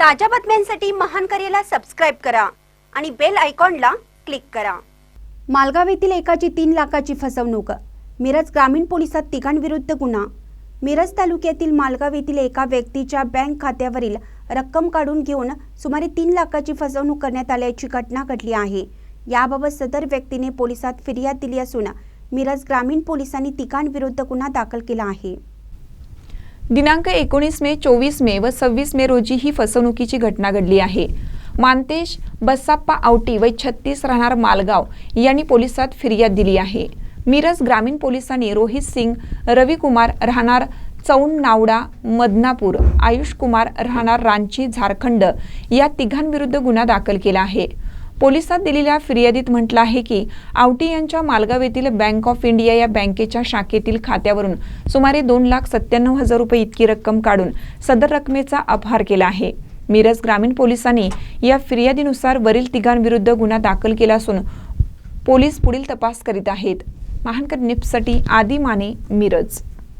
ताज्या बातम्यांसाठी महान करेला सबस्क्राईब करा आणि बेल आयकॉनला क्लिक करा. मालगाव येथील एकाची तीन लाखाची फसवणूक. मिरज ग्रामीण पोलिसात तिघांविरुद्ध गुन्हा. मिरज तालुक्यातील मालगाव येथील एका व्यक्तीच्या बँक खात्यावरील रक्कम काढून घेऊन सुमारे तीन लाखाची फसवणूक करण्यात आल्याची घटना घडली आहे. याबाबत सदर व्यक्तीने पोलिसात फिर्याद दिली असून मिरज ग्रामीण पोलिसांनी तिघांविरुद्ध गुन्हा दाखल केला आहे. दिनांक एकोणीस मे चोवीस मे व सव्वीस मे रोजी ही फसवणुकीची घटना घडली आहे. मानतेश बसाप्पा आवटी व छत्तीस राहणार मालगाव यांनी पोलिसात फिर्याद दिली आहे. मिरज ग्रामीण पोलिसांनी रोहित सिंग रविकुमार राहणार चौन नावडा मदनापूर आयुष कुमार राहणार रांची झारखंड या तिघांविरुद्ध गुन्हा दाखल केला आहे. पोलिसात दिलेल्या फिर्यादीत म्हटलं आहे की आवटी यांच्या मालगाव येथील बँक ऑफ इंडिया या बँकेच्या शाखेतील खात्यावरून सुमारे दोन लाख सत्त्याण्णव हजार रुपये इतकी रक्कम काढून सदर रकमेचा अपहार केला आहे. मिरज ग्रामीण पोलिसांनी या फिर्यादीनुसार वरील तिघांविरुद्ध गुन्हा दाखल केला असून पोलीस पुढील तपास करीत आहेत. महानकर निपसाठी आदी माने मिरज.